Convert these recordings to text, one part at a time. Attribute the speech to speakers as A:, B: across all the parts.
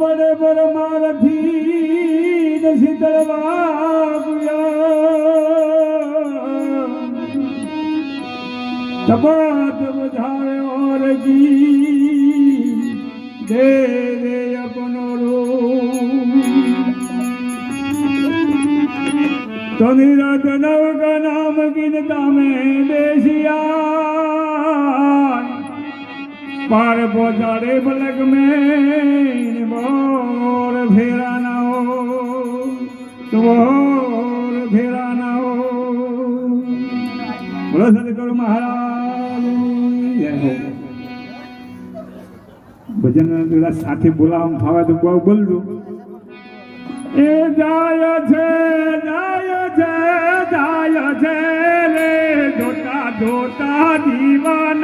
A: વડે પરમારથી શીતળવા ગુયા તપાત બધારે ઓર કી અપનો રો તનિ રતનવ કા નામ કિન કામે બેસિયા. પાર પહોંચાડે બલક મેં મોર ફેરા ના હો મોર ફેરા ના હો બોલો કર મહારાજ, જય હો. ભજન બધા સાથે બોલાવવા ફાવે તો બહુ બોલજો. એ જાય છે જાય છે જાય છે રે, જોતા જોતા દીવાન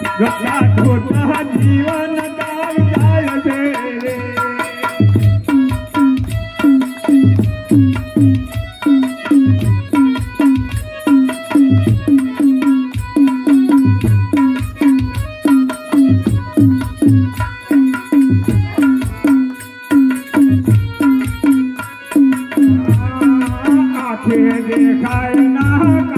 A: ગતા ખોટા જીવન કામ જાય છે દેખાય ના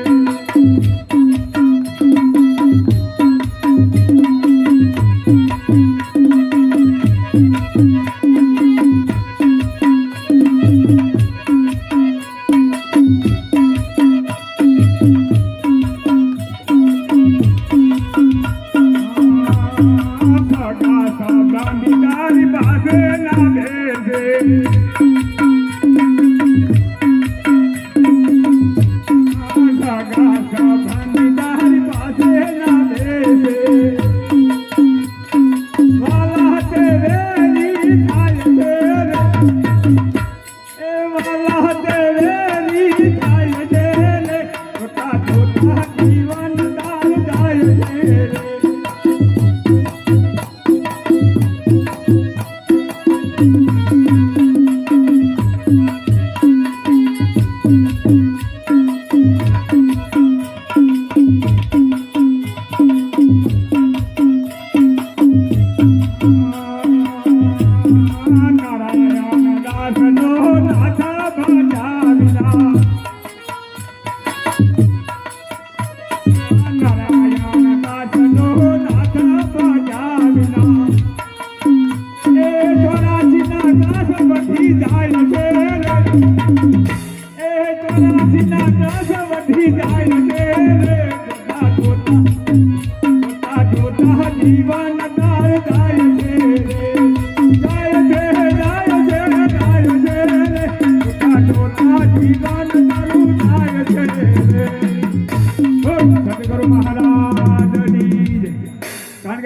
A: મોટા સૌદાની